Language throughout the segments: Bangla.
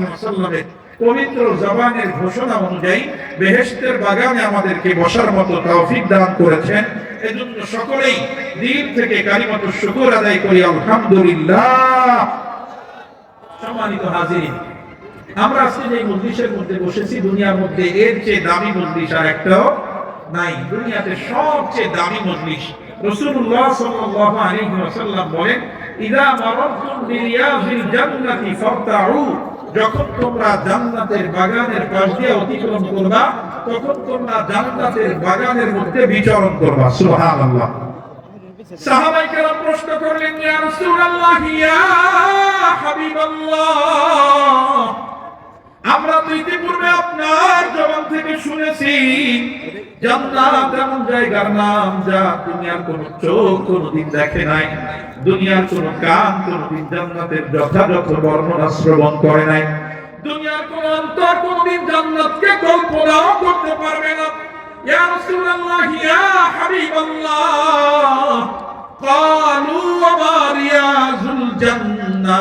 ওয়াসাল্লামের পবিত্র জবানের ঘোষণা অনুযায়ী বেহেশতের বাগানে আমাদেরকে বসার মতো তৌফিক দান করেছেন। এজন্য সকলেই দিল থেকে কালিমাতুর শুকর আদায় করি, আলহামদুলিল্লাহ। সম্মানিত হাজিরিন, আমরা আজকে যে মজলিসের মধ্যে বসেছি, দুনিয়ার মধ্যে এর চেয়ে দামি মজলিস আর একটাও নাই। দুনিয়াতে সবচেয়ে দামি মজলিস রাসূলুল্লাহ সাল্লাল্লাহু আলাইহি ওয়াসাল্লাম বলেন ইদা মারাতুম বিরিয়াজিল জান্নাতি ফারতাউ। যখন তোমরা জান্নাতের বাগানের পাশ দিয়ে অতিক্রম করবা, তখন তোমরা জান্নাতের বাগানের মধ্যে বিচরণ করবা। সুবহানাল্লাহ। সাহাবাই কেরাম প্রশ্ন করলেন, ইয়া রাসূলুল্লাহ, ইয়া হাবিবাল্লাহ। আমরা তো ইতিপূর্বে আপনার জবান থেকে শুনেছি জান্নাত এমন জায়গার নাম যা দুনিয়ার কোন চোখ কোনদিন দেখে নাই দুনিয়ার কোন কান কোনদিন জান্নাতের যথাযথ বর্ণনা শ্রবণ করে নাই দুনিয়ার কোন অন্তর কোনদিন জান্নাতকে কল্পনাও করতে পারবে না ইয়া রাসূলুল্লাহ ইয়া হাবিবাল্লাহ قالوا وما رياض الجنة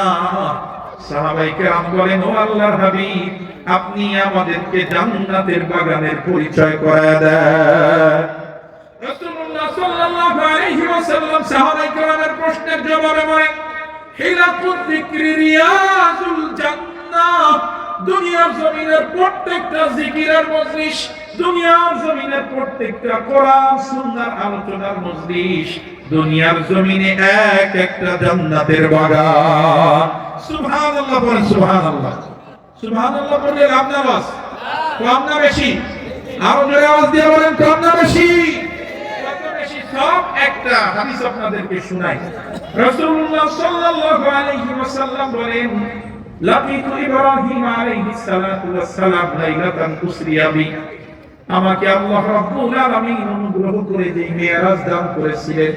সাহাবাইকে আম বলেন আপনি আমাদেরকে জান্নাতের বাগানের পরিচয় করায় দেন। সাহাবাই প্রশ্নের জবাবে প্রত্যেকটা জিকিরের মজলিস আলোচনার মজলিস, দুনিয়ার জমিনে এক একটা জান্নাতের বাগান। সুবহানাল্লাহ বলেন সুবহানাল্লাহ। সুবহানাল্লাহ বললে না না বেশি। আরও জোরে আওয়াজ দিয়ে বলেন কম না বেশি। সব একটা হাদিস আপনাদেরকে শোনাই। রাসূলুল্লাহ সাল্লাল্লাহু আলাইহি ওয়াসাল্লাম বলেন লাকিতু ইব্রাহিম আলাইহিস সালাতু ওয়াস লাইলাতান উসরিয়া বি। আমাকে আল্লাহ রাব্বুল আলামিন অনুগ্রহ করে যে মেরাজ দান করেছিলেন,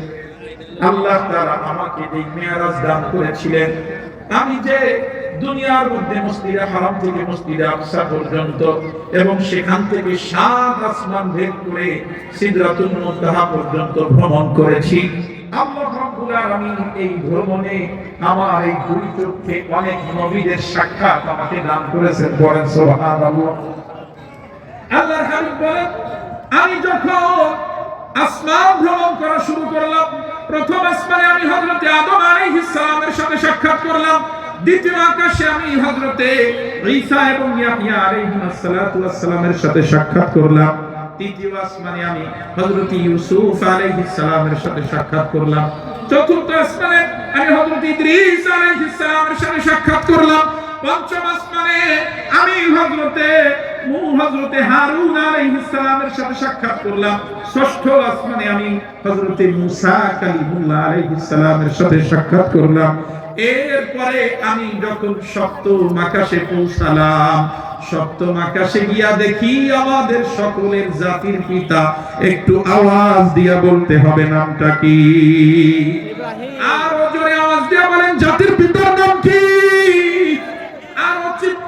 আল্লাহ তাআলা আমাকে যে মেরাজ দান করেছিলেন আমি যে দুনিয়ার মধ্যে মসজিদে হারাম থেকে মসজিদে আকসা পর্যন্ত এবং সেখান থেকে সাত আসমান ভেদ করে সিদরাতুল মুনতাহা পর্যন্ত ভ্রমণ করেছি, আল্লাহ রাব্বুল আলামিন এই ভ্রমণে আমার এই দুই চোখে অনেক নবীদের সাক্ষাৎ আমাকে দান করেছেন। বলেন সুবহানাল্লাহ। আল্লাহর হাবিব আমি যখন আসমান ভ্রমণ করা শুরু করলাম। প্রথম আসমানে আমি হযরতে আদম আলাইহিস সালামের সাথে সাক্ষাৎ করলাম। দ্বিতীয় আকাশে আমি হযরতে ঈসা এবং ইয়াহইয়া আলাইহিস ওয়াস সালামের সাথে সাক্ষাৎ করলাম। তৃতীয় আসমানে আমি হযরত ইউসুফ আলাইহিস সালামের সাথে সাক্ষাৎ করলাম। চতুর্থ আসমানে আমি হযরত ইদ্রিস আলাইহিস সালামের সাথে সাক্ষাৎ করলাম। পঞ্চম আসমানে আমি হযরতে মু হযরতে হারুন আলাইহিস সালামের সাথে সাক্ষাৎ করলাম। ষষ্ঠ আসমানে আমি হযরতে মুসা কালিমুল্লাহ আলাইহিস সালামের সাথে সাক্ষাৎ করলাম। এরপরে আমি যখন সপ্তম আকাশে পৌঁছালাম সপ্তম আকাশে গিয়া দেখি আমাদের সকলের জাতির পিতা। একটু আওয়াজ দিয়া বলতে হবে নামটা কি? আর জোরে আওয়াজ দিয়া বলেন জাতির পিতার নাম কি?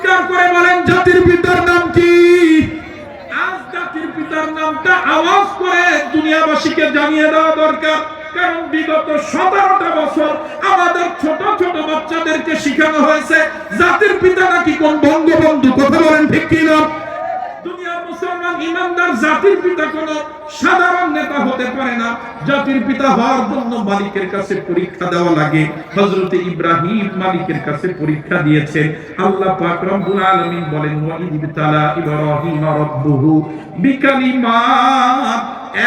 চিৎকার করে বলেন, জাতির পিতার নাম কি? আজ জাতির পিতার নামটা আওয়াজ করে দুনিয়াবাসীকে জানিয়ে দেওয়া দরকার। কারণ বিগত সতেরোটা বছর আমাদের ছোট ছোট বাচ্চাদেরকে শিখানো হয়েছে, জাতির পিতা নাকি কোন বঙ্গবন্ধু? কথা বলেন ঠিক কিনা? মুসলমান ইমানদার জাতির পিতা কোন সাধারণ নেতা হতে পারে না। জাতির পিতা হওয়ার জন্য মালিকের কাছে পরীক্ষা দেওয়া লাগে। হযরত ইব্রাহিম মালিকের কাছে পরীক্ষা দিয়েছেন আল্লাহ পাক রব্বুল আলামিন বলেন ওয়া ইবতালা ইব্রাহিম রাব্বুহু বিকালিমাত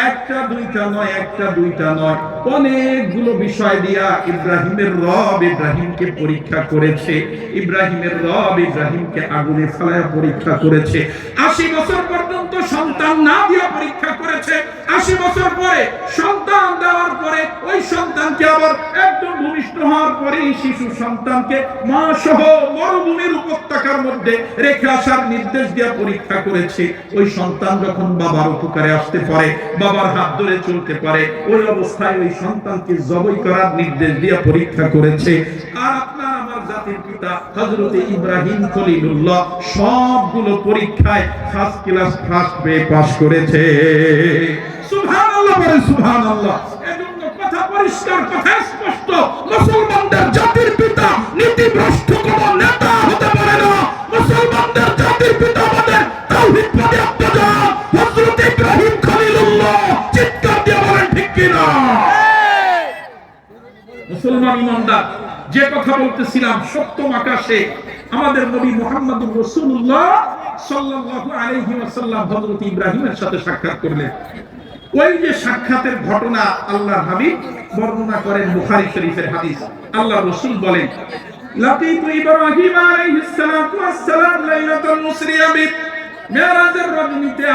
একটা দুইটা নয়, একটা দুইটা নয়। অনেকগুলো বিষয় দিয়া ইব্রাহিমের রব ইব্রাহিমকে পরীক্ষা করেছে, ইব্রাহিমের রব ইব্রাহিমকে আগুনে ফেলায় পরীক্ষা করেছে। আশি বছর পর্যন্ত সন্তান না দিয়া পরীক্ষা করেছে, আশি বছর পরে সন্তান দেওয়ার পরে ওই সন্তানকে আবার ভূমিষ্ঠ হওয়ার শিশু সন্তানকে মা সহ মরুভূমির উপত্যকার মধ্যে রেখে আসার নির্দেশ দিয়া পরীক্ষা করেছে। ওই সন্তান যখন বাবার উপকারে আসতে পারে, বাবার হাত ধরে চলতে পারে, ওই অবস্থায় ওই সন্তানকে জবই করার নির্দেশ দিয়ে পরীক্ষা করেছে। আর আপনার আমার জাতির পিতা হজরত ইব্রাহিম খলিলুল্লাহ সবগুলো পরীক্ষায় ফার্স্ট ক্লাস ফার্স্ট পেয়ে পাশ করেছে। সুবহানাল্লাহ বলে সুবহানাল্লাহ। এজন্য কথা পরিষ্কার, কথা স্পষ্ট। মুসলমানদের জাতির পিতা নীতি ভ্রষ্ট কোন নেতা হতে পারে না। মুসলমানদের জাতির পিতা আমাদের তাওহীদবাদী আব্বাজান যে কথা বলতেছিলাম, সপ্তম আকাশে আমাদের নবী মোহাম্মদুর রসুল্লাহ সাল্লাল্লাহু আলাইহি ওয়াসাল্লাম হযরত ইব্রাহিমের সাথে সাক্ষাৎ করলেন। ওই যে সাক্ষাতের ঘটনা আল্লাহ হাবিব বর্ণনা করেন শরীফের হাদিস। আল্লাহ রাসূল বলেন ইব্রাহিম আলাইহিস সালাতু ওয়াস সালাম লাইলাতুল মেরাজের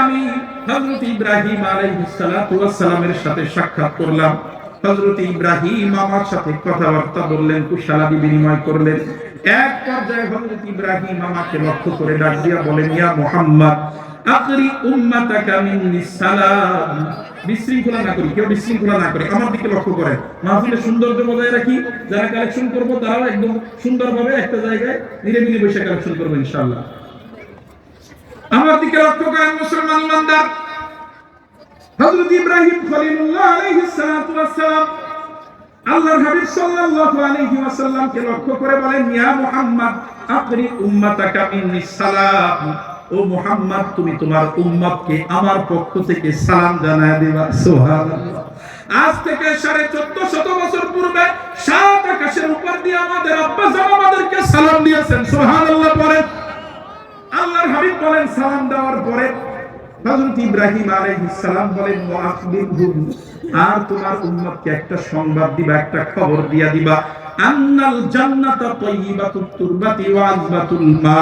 আমি হযরত ইব্রাহিম আলাইহিস সালাতু ওয়াস সালামের সাথে সাক্ষাৎ করলাম। হযরত ইব্রাহিম আমার সাথে কথাবার্তা বললেন, কুশলাদি বিনিময় করলেন। এক পর্যায়ে হযরত ইব্রাহিম আমাকে লক্ষ্য করে ডাক দিয়া বলেন, ইয়া মুহাম্মদ আকরি উম্মাতাকা মিন্নি সালাম। বিশৃঙ্খলা না করি, কেউ বিশৃঙ্খলা না করে, আমার দিকে লক্ষ্য করে। মাহফিলের সৌন্দর্য বজায় রাখি, যারা কালেকশন করব, তারাও একদম সুন্দরভাবে একটা জায়গায় নিরিবিলি বসে কালেকশন করব, ইনশাআল্লাহ। আমার দিকে লক্ষ্য করেন মুসলমান ইমানদার। হযরত ইব্রাহিম খলিলুল্লাহ সালাতু আল্লাহর হাবিব সাল্লাল্লাহু আলাইহি ওয়াসাল্লামকে লক্ষ্য করে বলেন, ইয়া মুহাম্মদ উম্মাতাকা সালাম। ও মুহাম্মদ, তুমি তোমার উম্মতকে আমার পক্ষ থেকে সালাম জানায় দিবা। সুবহানাল্লাহ। আজ থেকে সাড়ে চোদ্দ শত বছর পূর্বে সাত আকাশের উপর দিয়ে আমাদের আব্বা জান আমাদেরকে সালাম দিয়েছেন। সুবহানাল্লাহ, পরে আল্লাহর হাবিব বলেন, সালাম দেওয়ার পরে হযরত ইব্রাহিম আলাইহিস সালাম বলেন আর তোমার উম্মতকে একটা সংবাদ দিবা, একটা খবর দিয়া দিবা। আন্নাল জান্নাতা তাইয়িবাতুত তুরবাতি ওয়া আযবাতুল মা।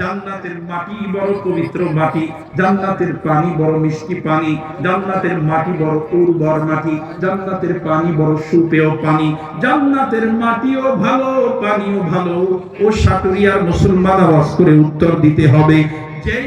জান্নাতের মাটি বড় পবিত্র মাটি, জান্নাতের পানি বড় মিষ্টি পানি, জান্নাতের মাটি বড় উর্বর মাটি, জান্নাতের পানি বড় সুপেয় পানি, জান্নাতের মাটিও ভালো, পানিও ভালো। ও সাটুরিয়ার মুসলমান আওয়াজ করে উত্তর দিতে হবে, যেই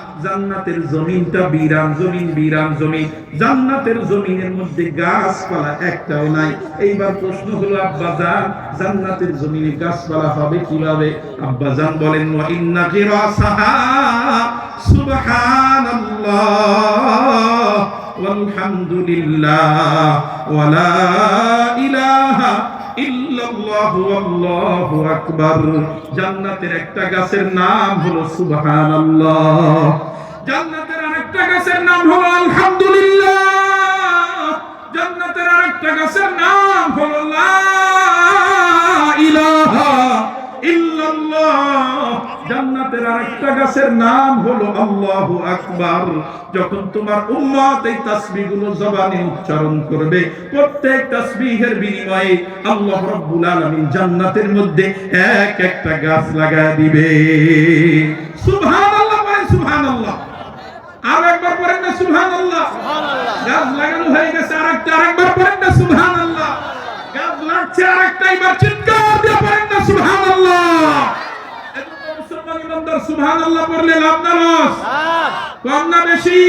জান্নাতের জমিনটা বিরান জমিন বিরান জমিন। জান্নাতের জমিনের মধ্যে গাছপালা একটাও নাই। এইবার প্রশ্ন হলো, আব্বা জান, জান্নাতের জমিনে গাছপালা হবে কীভাবে? আব্বা জান বলেন, ওয়া ইন্না গিরাসাহা সুবহানাল্লাহ, ওয়ালহামদুলিল্লাহ ওয়ালা ইলাহা জান্নাতের একটা গাছের নাম হলো সুবহানাল্লাহ। জান্নাতের আরেকটা গাছের নাম হলো আলহামদুলিল্লাহ। জান্নাতের আরেকটা গাছের নাম হলো লা ইলাহা ইল্লাল্লাহ। জান্নাতের আরেকটা গাছের নাম হলো আল্লাহু আকবার। যখন তোমার উম্মত এই তাসবিহগুলো জবানে উচ্চারণ করবে প্রত্যেক তাসবিহের বিনিময়ে আল্লাহ রাব্বুল আলামিন জান্নাতের মধ্যে এক একটা গাছ লাগায় দিবে। সুবহানাল্লাহ বলেন সুবহানাল্লাহ। আর একবার পড়েন না সুবহানাল্লাহ। গাছ লাগানো হয়ে গেছে আরেকটা আরেকবার পড়েন না সুবহানাল্লাহ। গাছ লাগছে আরেকটা এবার চিৎকার দিয়ে পড়েন না সুবহানাল্লাহ। ইমানদার সুবহানাল্লাহ পড়লে লাভ না লস? কম না বেশি?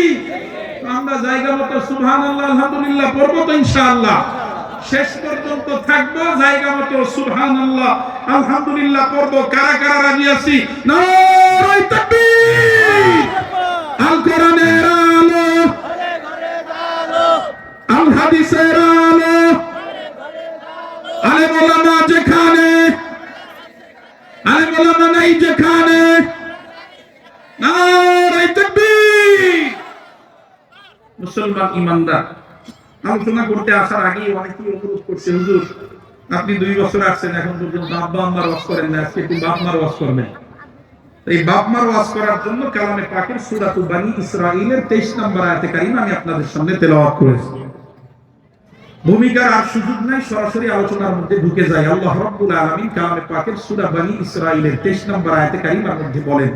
আমরা জায়গা মতো সুবহানাল্লাহ আলহামদুলিল্লাহ পড়ব তো ইনশাআল্লাহ। শেষ পর্যন্ত থাকব জায়গা মতো সুবহানাল্লাহ আলহামদুলিল্লাহ পড়ব। কারা কারা রাজি আছি? নারায়ে তাকবীর! আল কোরআনের আলো। আল হাদিসের আলো। আলে মোলানা যেখানে আলে মোলানা নাই যেখানে মুসলমান ইমানদার। আলোচনা করতে আসার আগে অনেকেই অনুরোধ করছে, হুজুর, আপনি দুই বছর আসছেন, এখন পর্যন্ত আব্বা আম্মার ওয়াজ করেন না, আজকে একটু বাপ ওয়াজ করবেন। এই বাপ ওয়াজ করার জন্য কালামে পাকের সূরাতু বানি ইসরাঈলের 23 নম্বর আয়াতে কারিমা আমি আপনাদের সামনে তেলাওয়াত করেছি। ভূমিকার আর সুযোগ নাই সরাসরি আলোচনার মধ্যে ঢুকে যায় আল্লাহ রাব্বুল আলামিন কালামে পাকের সূরা বানি ইসরাঈলের 23 নম্বর আয়াতে কারিমার মধ্যে বলেন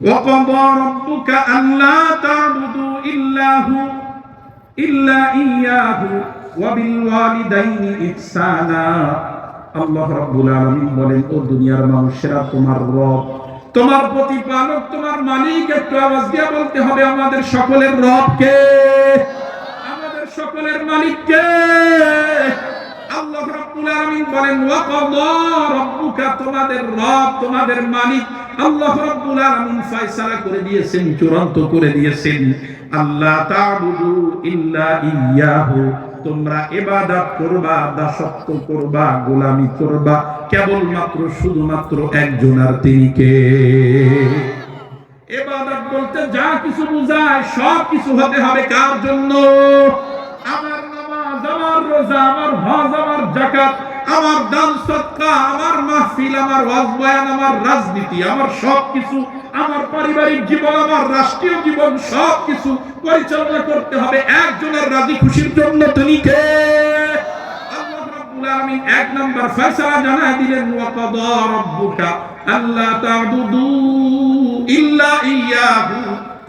وقضى ربك ألا تعبدوا إلا هو إلا إياه وبالوالدين إحسانا আল্লাহ রাব্বুল আলামিন বলেন ও দুনিয়ার মানুষেরা তোমার রব তোমার প্রতিপালক তোমার মালিক একটু আওয়াজ দিয়ে বলতে হবে আমাদের সকলের রব কে আমাদের সকলের মালিক কে আল্লাহ রাব্বুল আলামিন বলেন ওয়া কাদা রাব্বুকা তোমাদের রব, তোমাদের মালিক আল্লাহ রাব্বুল আলামিন ফয়সালা করে দিয়েছেন, চূড়ান্ত করে দিয়েছেন। আল্লাহ তা'বুদু ইল্লা ইয়াহু, তোমরা ইবাদত করবা, দাসত্ব করবা, গোলামি করবা, কেবলমাত্র, শুধুমাত্র একজনার তিনি কে? এবাদত বলতে যা কিছু বোঝায়, সব কিছু হতে হবে কার জন্য? আমার রোজা, আমার হজ, আমার জাকাত আমার দান সৎকা, আমার মাহফিল, আমার ওয়াজ আমার রাজনীতি, আমার সব কিছু আমার পারিবারিক জীবন, আমার রাষ্ট্রীয় জীবন সব কিছু পরিচালনা করতে হবে একজনের রাজি খুশির জন্য। তিনি আল্লাহ এক নাম্বার ফয়সালা জানায় দিলেন, ওয়া কাদা রাব্বুকা আল্লা তা'বুদু ইল্লা ইয়াহু।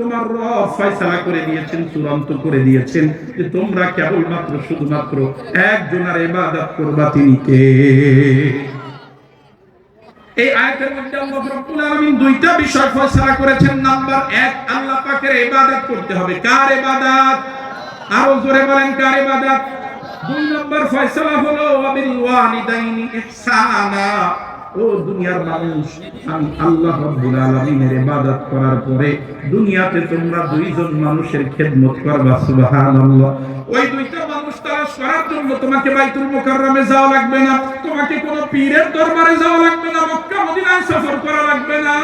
তোমার রব ফয়সালা করে দিয়েছেন, চূড়ান্ত করে দিয়েছেন যে তোমরা কেবলমাত্র, শুধুমাত্র একজনের ইবাদত করবা তিনি কে? এই আয়াতের মধ্যে আল্লাহ রাব্বুল আলামিন দুইটা বিষয় ফয়সালা করেছেন। নাম্বার 1 আল্লাহ পাকের ইবাদত করতে হবে। কার ইবাদত? আরও জোরে বলেন, কার ইবাদত? দুই নম্বর ফয়সালা হলো ওয়াবিল ওয়ালিদাইনি ইহসানা। ও দুনিয়ার মানুষ, আমি আল্লাহ রাব্বুল আলামিনের ইবাদত করার পরে দুনিয়াতে তোমরা দুইজন মানুষের খেদমত করবা, সুবহানাল্লাহ। ওই দুইটা মানুষ তালাশ করার জন্য তোমাকে বাইতুল মুকাররমে যাওয়া লাগবে না, তোমাকে কোন পীরের দরবারে যাওয়া লাগবে না, মক্কা, মদিনায় সফর করা লাগবে না।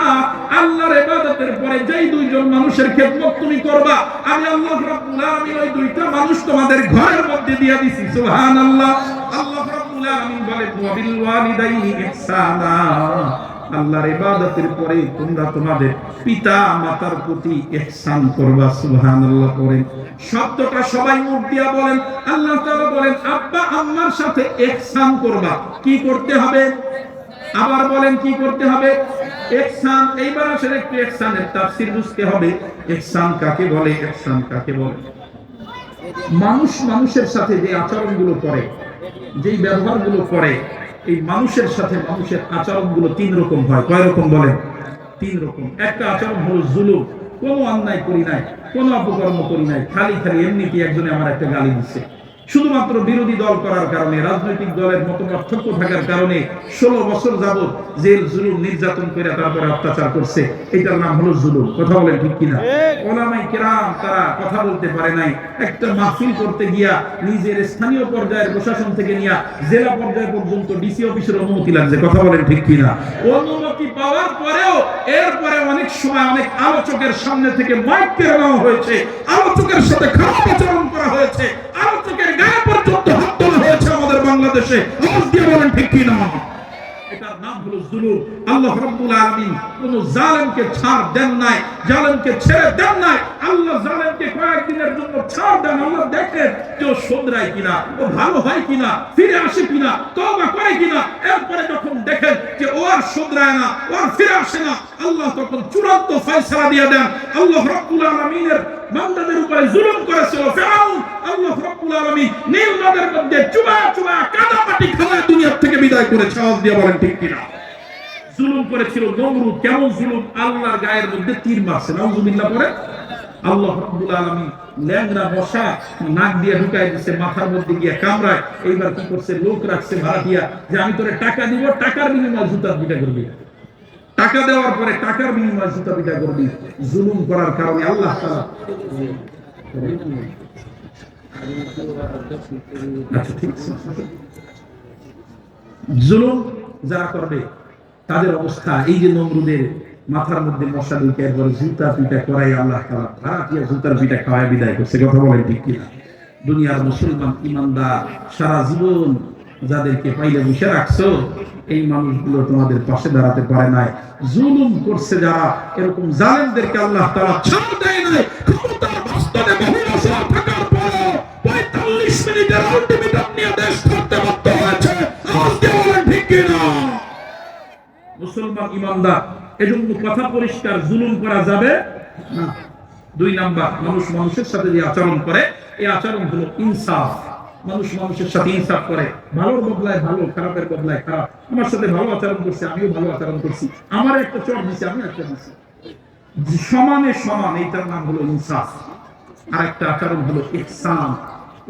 আল্লাহর ইবাদতের পরে যেই দুইজন মানুষের খেদমত তুমি করবা, আমি আল্লাহ রাব্বুল আলামিন ওই দুইটা মানুষ তোমাদের ঘরের মধ্যে দিয়ে দিছি, সুবহানাল্লাহ। আল্লাহ আব্বা সাথে করবা। কি করতে হবে? আবার বলেন, কি করতে হবে? ইহসান, এইবার আসলে একটু বুঝতে হবে। ইহসান কাকে বলে? ইহসান কাকে বলে? মানুষ মানুষের সাথে যে আচরণগুলো করে যেই ব্যবহারগুলো করে, এই মানুষের সাথে মানুষের আচরণগুলো তিন রকম হয়। কয় রকম বলেন? তিন রকম। একটা আচরণ হলো জুলুম। কোনো অন্যায় করি নাই, কোনো অপকর্ম করি নাই। খালি খালি এমনিতে একজনে আমার একটা গালি দিচ্ছে। শুধুমাত্র বিরোধী দল করার কারণে রাজনৈতিক দলের মতো পার্থক্য থাকার কারণে ষোলো বছর যাবৎ জেল জুলুম নির্যাতন করে তারপরে অত্যাচার করছে। এটার নাম হলো জুলুম। কথা বলেন ঠিক কিনা? ওলামাই কেরাম তারা কথা বলতে পারে নাই। একটা মাহফিল করতে গিয়া নিজের স্থানীয় পর্যায়ের প্রশাসন থেকে নিয়া জেলা পর্যায় পর্যন্ত ডিসি অফিসের অনুমতি লাগছে। কথা বলেন ঠিক কিনা? অনুমতি পাওয়ার পরেও এরপরে অনেক সময় অনেক আলোচকের সামনে থেকে মাইক নেওয়া হয়েছে। আলোচকের সাথে খারাপ আচরণ করা হয়েছে। আলোচকের পর্যন্ত হাত তোলা হয়েছে আমাদের বাংলাদেশে। দিয়ে বলেন ঠিক কিনা। ছাড় ছেড়ে ছাড় করে এরপরে যখন দেখেন যে ও আর শোধরায় না, ও আর ফিরে আসে না, আল্লাহ তখন চূড়ান্ত দিয়ে দেন, আল্লাহ উপরে জুলুম করেছিল আল্লাহ নীল নদের মধ্যে চুবা চুবা কাদা থেকে বিদায় করেছে, আওয়াজ দিয়ে বলেন ঠিক কিনা। জুলুম করেছিল নমরুদ কেমন জুলুম? আল্লাহর গায়ের মধ্যে তীর মারছে। নাউজুবিল্লাহ পরে আল্লাহ রাব্বুল আলামিন ল্যাংড়া মশা নাক দিয়ে ঢুকাই দিছে, মাথার মধ্যে গিয়ে কামড়ায়। এইবার কি করছে? লোক রাখছে ভাড়া দিয়া যে আমি তোরে টাকা দিব, টাকার বিনিময়ে জুতার পিটা করবি। টাকা দেওয়ার পরে টাকার বিনিময়ে জুতা পিটা করবি। জুলুম করার কারণে আল্লাহ তাআলা আচ্ছা জুলুম যারা করবে তাদের অবস্থা, এই যে নমরুদের মাথার মধ্যে মশা ঢুকে, একবার জুতা পিটা করাই আল্লাহ তাআলা তারা জুতার পিটা খাওয়ায় বিদায় করছে, কথা বলেন ঠিক কিনা? দুনিয়ার মুসলমান ইমানদার সারা জীবন যাদেরকে পাইলে বসে রাখছো, এই মানুষগুলো তোমাদের পাশে দাঁড়াতে পারে নাই। জুলুম করছে যারা, এরকম জালেমদেরকে আল্লাহ তাআলা ছাড় দেয় নাই মুসলমান ইমানদার, এজন্য কথা পরিষ্কার জুলুম করা যাবে না। দুই নাম্বার, মানুষ মানুষের সাথে যে আচরণ করে, এই আচরণ হলো ইনসাফ। মানুষ মানুষের সাথে ইনসাফ করে। ভালোর বদলায় ভালো, খারাপের বদলায় খারাপ। আমার সাথে ভালো আচরণ করছে, আমিও ভালো আচরণ করছি। আমার একটা চর দিছে আমি একটা দিছি। সমানে সমান, এইটার নাম হলো ইনসাফ। আর একটা আচরণ হলো ইহসান।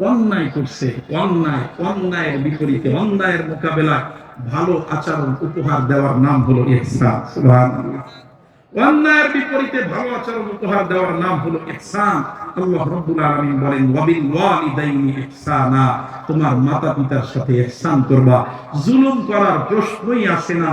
অন্যায় করছে, অন্যায়, অন্যায়ের বিপরীতে, অন্যায়ের মোকাবেলা, ভালো আচরণ উপহার দেওয়ার নাম হলো ইহসান অন্যায়ের বিপরীতে ভালো আচরণ উপহার দেওয়ার নাম হলো ইহসান। আল্লাহ আলামিন বলেন, ওয়াবিল ওয়ালিদাইনি ইহসানা। তোমার মাতা পিতার সাথে ইহসান করবা। জুলুম করার প্রশ্নই আসে না।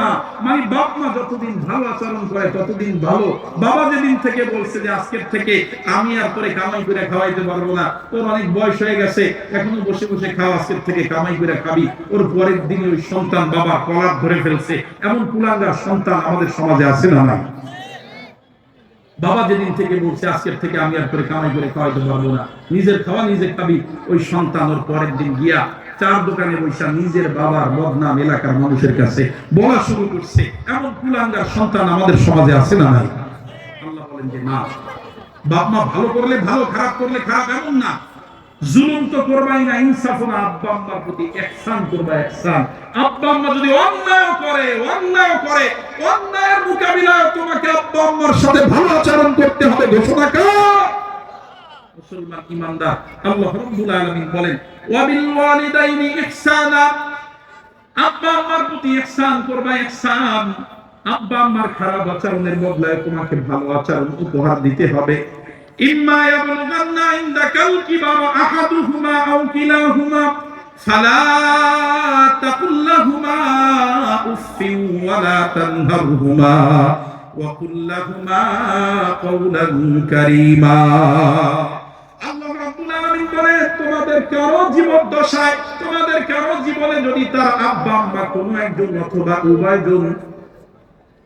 না। মানে বাপ মা যতদিন ভালো আচরণ করে, ততদিন ভালো। বাবা যেদিন থেকে বলছে যে আজকের থেকে আমি আর কামাই করে খাওয়াইতে পারব না তোর অনেক বয়স হয়ে গেছে, এখনও বসে বসে আজকের থেকে কামাই করে খাবি। ওর পরের দিনে ওই সন্তান বাবা ধরে ফেলছে। এমন সন্তান আমাদের সমাজে আছে না নাই? বাবা যেদিন থেকে বলছে আজকের থেকে আমি আর করে কামাই করে খাওয়াইতে পারব না, নিজের খাওয়া নিজে খাবি, ওই সন্তান ওর পরের দিন গিয়া চার দোকানে বৈশা নিজের বাবার বদনাম এলাকার মানুষের কাছে বলা শুরু করছে। এমন কুলাঙ্গার সন্তান আমাদের সমাজে আছে না নাই? আল্লাহ বলেন যে না। বাপ মা ভালো করলে ভালো, খারাপ করলে খারাপ এমন না। জুলুম তো করবাই না, ইনসাফ না, আব্বা আম্মার প্রতি ইহসান করবা ইহসান আব্বা আম্মা যদি অন্যায় করে অন্যায় করে, অন্যায়ের মোকাবিলায় তোমাকে আব্বা আম্মার সাথে ভালো আচরণ করতে হবে, ঘোষণা কর। মুসলমান ইমানদার আল্লাহ রাব্বুল আলামিন বলেন ওয়াবিল ওয়ালিদাইনি ইহসানা আব্বা আম্মার প্রতি ইহসান করবা ইহসান আব্বা আম্মার খারাপ আচরণের বদলায় তোমাকে ভালো আচরণ উপহার দিতে হবে ইম্মা ইয়াবলুগান্না ইনদাকাল কিবারা আহাদুহুমা আও কিলাহুমা ফালা তাকুল লাহুমা উফিন ওয়ালা তানহারহুমা وقل لهما قولا كريما তোমাদের কারও জীবন দশায় তোমাদের কারও জীবনে যদি তার আব্বা, আম্মা কোনো একজন অথবা উভয়জন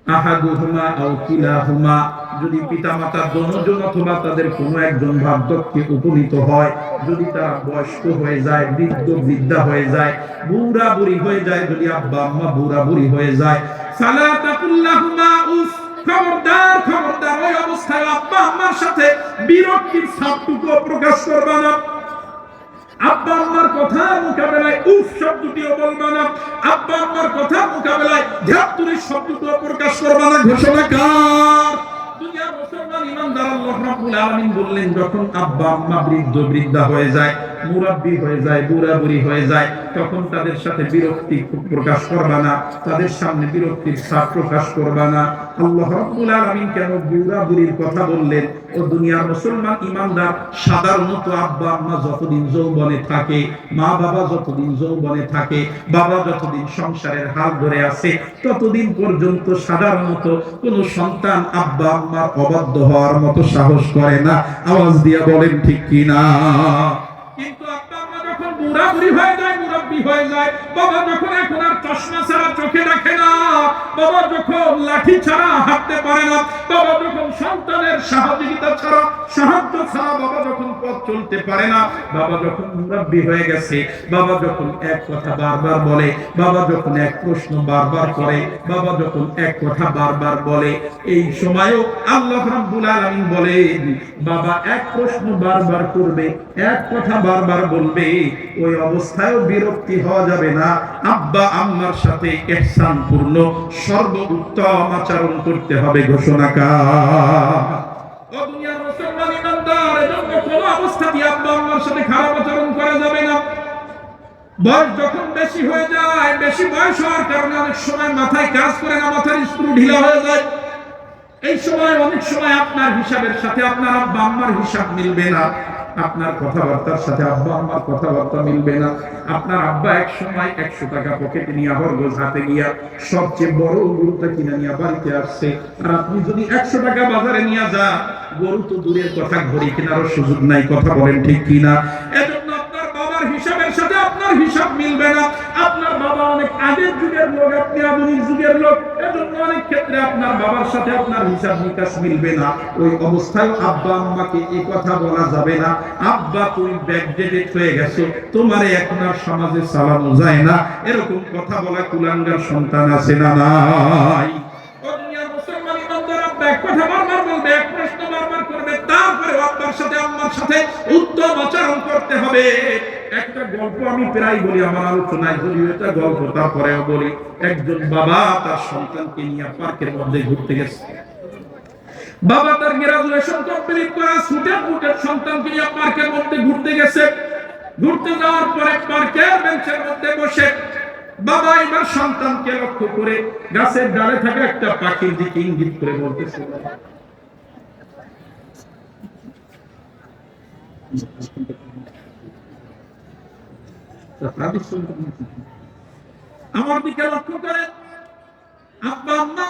আহাদুহুমা আও কিলাহুমা, যদি অথবা তাদের কোনো একজন বার্ধক্যে উপনীত হয়, যদি তারা বয়স্ক হয়ে যায়, বৃদ্ধ, বৃদ্ধা হয়ে যায়, বুড়া বুড়ি হয়ে যায়, যদি আব্বা, আম্মা বুড়া বুড়ি হয়ে যায় ওই অবস্থায় আব্বা, আম্মার সাথে বিরক্তির ছাপটুকু প্রকাশ করবা না। আব্বা আম্মার কথা মোকাবেলায় উফ শব্দটিও বলবা আব্বা আম্মার মোকাবেলায় প্রকাশ করবা না। ঘোষণা কার? দুনিয়ার মুসলমান ইমানদার আল্লাহ রাব্বুল আলামিন বললেন, যখন আব্বা আম্মা বৃদ্ধ বৃদ্ধা হয়ে যায় মুরাব্বি হয়ে যায় বুড়া বুড়ি হয়ে যায়, তখন তাদের সাথে বিরক্তি প্রকাশ করবা না, তাদের সামনে বিরক্তির ছাপ প্রকাশ করবা না। আল্লাহ রাব্বুল আলামিন কেন বুড়া বুড়ির কথা বললেন? ও দুনিয়ার মুসলমান ইমানদার, সাধারণত আব্বা আম্মা যতদিন যৌবনে থাকে, মা বাবা যতদিন যৌবনে থাকে, বাবা যতদিন সংসারের হাল ধরে আছে, ততদিন পর্যন্ত সাধারণত কোন সন্তান আব্বা আম্মার অবাধ্য হওয়ার মতো সাহস করে না। আওয়াজ দিয়ে বলেন, ঠিক কিনা? বুড়ি হয়ে যায় মুরব্বী হয়ে যায়। বাবা যখন এখন চশমা ছাড়া চোখে দেখে না। বাবা যখন লাঠি ছাড়া হাঁটতে পারে না, বাবা যখন সন্তানের সহযোগিতা ছাড়া, সাহায্য ছাড়া বাবা যখন পথ চলতে পারে না, বাবা যখন মুরব্বি হয়ে গেছে, বাবা যখন এক কথা বারবার বলে, বাবা যখন এক প্রশ্ন বারবার করে, বাবা যখন এক কথা বারবার বলে, এই সময়ও আল্লাহ রাব্বুল আলামিন বলেন বাবা এক প্রশ্ন বারবার করবে, এক কথা বারবার বলবে, ওই অবস্থায়ও বিরক্তি হওয়া যাবে না। আব্বা আম্মার সাথে ইহসান পূর্ণ সর্বোত্তম আচরণ করতে হবে ঘোষণা বয়স যখন বেশি হয়ে যায়, বেশি বয়স হওয়ার কারণে অনেক সময় মাথায় কাজ করে না, মাথার স্ক্রু ঢিলা হয়ে যায়। এই সময় অনেক সময় আপনার হিসাবের সাথে আপনার আব্বা আম্মার হিসাব মিলবে না। আপনার কথাবার্তার সাথে আব্বা আমার কথাবার্তা মিলবে না। আপনার আব্বা এক সময় একশো টাকা পকেটে নিয়ে আবার গোজ হাতে গিয়া সবচেয়ে বড় গরুটা কিনা নিয়ে বাড়িতে আসছে। আর আপনি যদি একশো টাকা বাজারে নিয়ে যান, গরু তো দূরের কথা, ঘড়ি কেনারও সুযোগ নাই, কথা বলেন ঠিক কিনা? এজন্য আপনার হিসাবের সাথে আপনার হিসাব মিলবে না। আপনার বাবা অনেক আগের যুগের লোক, আপনি আধুনিক যুগের লোক। এজন্য অনেক ক্ষেত্রে আপনার বাবার সাথে আপনার হিসাব নিকাশ মিলবে না। ওই অবস্থায় আব্বা, আম্মাকে এই কথা বলা যাবে না। আব্বা তুমি ব্যাকডেটেড হয়ে গেছো। তোমারে এখন আর সমাজে চালানো যায় না। এরকম কথা বলা কুলাঙ্গার সন্তান আছে না নাই? তারপরে আব্বার সাথে, আম্মার সাথে উত্তম আচরণ করতে হবে। একটা গল্প আমি প্রায় বলি, আমার আলোচনায় যদিও এটা গল্প, তারপরেও বলি, একজন বাবা তার সন্তানকে নিয়ে পার্কের মধ্যে ঘুরতে গেছে। বাবা তার গ্রাজুয়েশন কমপ্লিট করা সুটের বুটের সন্তানকে নিয়ে পার্কের মধ্যে ঘুরতে গেছে। ঘুরতে যাওয়ার পরে পার্কের বেঞ্চের মধ্যে বসে বাবা এবার সন্তানকে লক্ষ্য করে গাছের ডালে থাকা একটা পাখির দিকে ইঙ্গিত করে বলতেছে আমার দিকে লক্ষ্য করে আব্বা, আম্মা,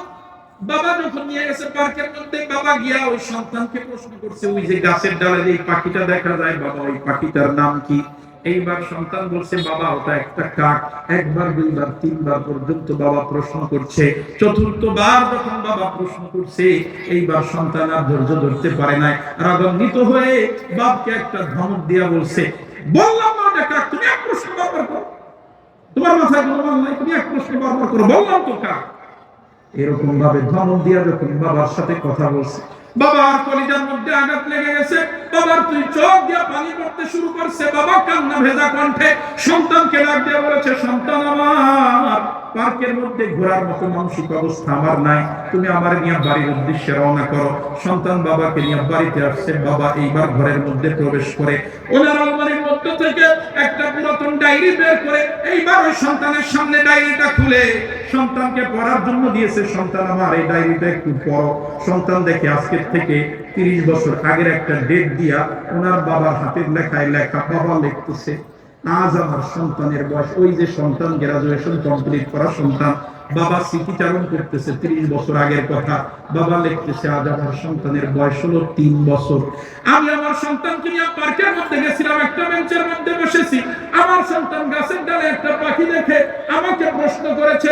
বাবা যখন নিয়ে গেছে পার্কের মধ্যে, বাবা গিয়া ওই সন্তানকে প্রশ্ন করছে, ওই যে গাছের ডালে পাখিটা দেখা যায়, বাবা, ওই পাখিটার নাম কি? এইবার সন্তান বলছে, বাবা, ওটা একটা কাক। একবার, দুইবার, তিনবার পর্যন্ত বাবা প্রশ্ন করছে। চতুর্থবার যখন বাবা প্রশ্ন করছে, এইবার সন্তান আর ধৈর্য ধরতে পারে নাই। রাগান্বিত হয়ে বাপকে একটা ধমক দিয়া বলছে বললাম না কাক তুমি এক প্রশ্ন করো। তোমার মাথায় কোনো মাল নাই তুমি এক প্রশ্ন করো, বললাম তো কাক এরকম ভাবে ধমক দিয়া যখন বাবার সাথে কথা বলছে, বাবার কলিজার মধ্যে আঘাত লেগে গেছে, বাবার তুই চোখ দিয়া পানি পড়তে শুরু করছে, বাবা কান্না ভেজা কণ্ঠে সন্তানকে ডাক দিয়ে বলেছে, সন্তান আমার, পার্কের মধ্যে ঘোরার মতো মানসিক অবস্থা আমার নাই, তুমি আমার নিয়ে বাড়ির উদ্দেশ্যে রওনা করো। সন্তান বাবাকে নিয়ে বাড়িতে আসছে, বাবা এইবার ঘরের মধ্যে প্রবেশ করে, ওনার আলমারির মধ্য থেকে একটা পুরাতন ডায়েরি বের করে এইবার ওই সন্তানের সামনে ডায়েরিটা খুলে, সন্তানকে পড়ার জন্য দিয়েছে, সন্তান আমার, এই ডায়েরিটা একটু পড়ো। সন্তান দেখে আজকের থেকে তিরিশ বছর আগের একটা ডেট দিয়া ওনার বাবার হাতের লেখায় লেখা বাবা লিখতেছে, আজ আমার সন্তানের বয়স। ওই যে সন্তান গ্রাজুয়েশন কমপ্লিট করা সন্তান বাবা স্মৃতিচারণ করতেছে, তিরিশ বছর আগের কথা। বাবা লিখতেছে, আজ আমার সন্তানের বয়স হলো তিন বছর। আমি আমার সন্তানকে নিয়ে পার্কের মধ্যে গেছিলাম, একটা বেঞ্চের মধ্যে বসেছি। আমার সন্তান গাছের ডালে একটা পাখি দেখে আমাকে প্রশ্ন করেছে,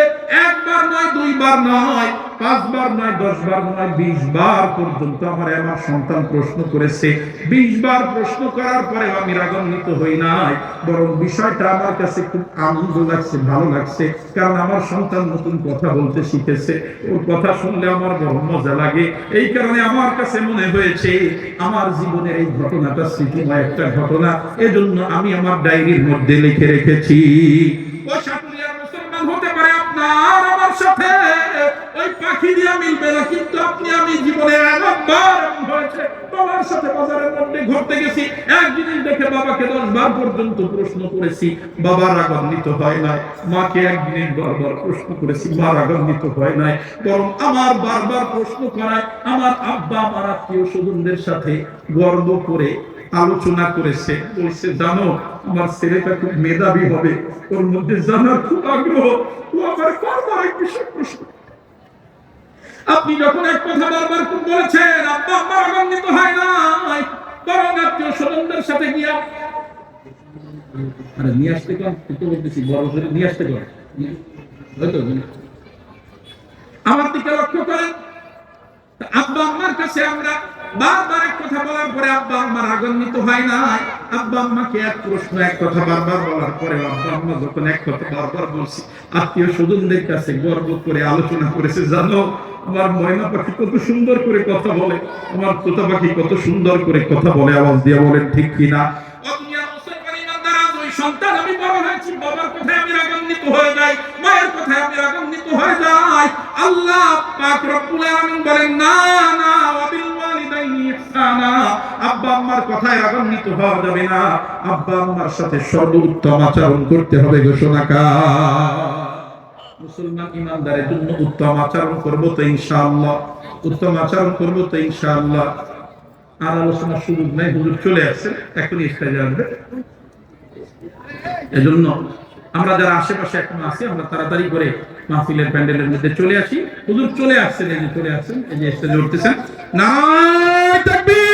একবার নয়, দুইবার নয়। পাঁচবার নয় দশবার নয় বিশ বার পর্যন্ত আমার আমার সন্তান প্রশ্ন করেছে। বিশ বার প্রশ্ন করার আমি রাগান্বিত হই নাই, বরং বিষয়টা আমার কাছে খুব আনন্দ লাগছে, ভালো লাগছে, কারণ আমার সন্তান নতুন কথা বলতে শিখেছে। ওর কথা শুনলে আমার বড় মজা লাগে। এই কারণে আমার কাছে মনে হয়েছে, আমার জীবনের এই ঘটনাটা স্মৃতিময় একটা ঘটনা। এজন্য আমি আমার ডায়েরির মধ্যে লিখে রেখেছি, ও সাটুরিয়ার মুসলমান হতে পারে আপনার আমার সাথে। পাখি দিয়া মিলবে না, কিন্তু আপনি আমি জীবনে একবার হয়েছে। বাবার সাথে বাজারের মধ্যে ঘুরতে গেছি এক জিনিস দেখে বাবাকে পর্যন্ত প্রশ্ন করেছি, বাবা রাগান্বিত হয় নাই। মাকে বারবার প্রশ্ন করেছি, মা রাগান্বিত হয় নাই। বরং আমার বারবার প্রশ্ন করায়, আমার আব্বা, আমার আত্মীয় স্বজনদের সাথে গর্ব করে আলোচনা করেছে। বলছে, জানো, আমার ছেলেটা খুব মেধাবী হবে, ওর মধ্যে জানার খুব আগ্রহ। ও আমার বারবার এক বিষয় প্রশ্ন আপনি যখন এক কথা বারবার বলেছেন, আব্বা আম্মা রাগান্বিত হয় নাই, বরং আত্মীয় স্বজনদের সাথে গিয়া আরে, নিয়ে আসতে কর একটু বলতেছি, বড় করে নিয়ে আসতে কর হয়তো আমার দিকে লক্ষ্য করেন। আব্বা আম্মার কাছে আমরা বারবার এক কথা বলার পরে আব্বা আম্মা রাগান্বিত হয় না আব্বা আম্মাকে এক প্রশ্ন, এক কথা বারবার বলার পরে আব্বা আম্মা যখন এক কথা বারবার বলছি, আত্মীয় স্বজনদের কাছে গর্ব করে আলোচনা করেছে, জানো, আমার ময়না পাখি কত সুন্দর করে কথা বলে, আমার তোতা পাখি কত সুন্দর করে কথা বলে, আওয়াজ দিয়ে বলেন, ঠিক কিনা সন্তান আমি বড় হয়েছি, বাবার কথায় আমি রাগান্বিত হয়ে যাই, মায়ের কথায় আমি রাগান্বিত হয়ে যাই। আল্লাহ পাক রব্বুল আলামিন বলেন, না না ওয়াবিল ওয়ালিদাইনি ইহসানা আব্বা আম্মার কথায় রাগান্বিত হওয়া যাবে না। আব্বা আম্মার সাথে সর্বোত্তম আচরণ করতে হবে ঘোষণাকার। মুসলমান ইমানদারের জন্য নাই, হুজুর চলে আসছে এজন্য আমরা যারা আশেপাশে এখন আছি, আমরা তাড়াতাড়ি করে মাহফিলের প্যান্ডেলের মধ্যে চলে আসি। হুজুর চলে আসছেন, এই যে চলে আসছেন, এই যে এসে জড়তেছেন না তাকবীর!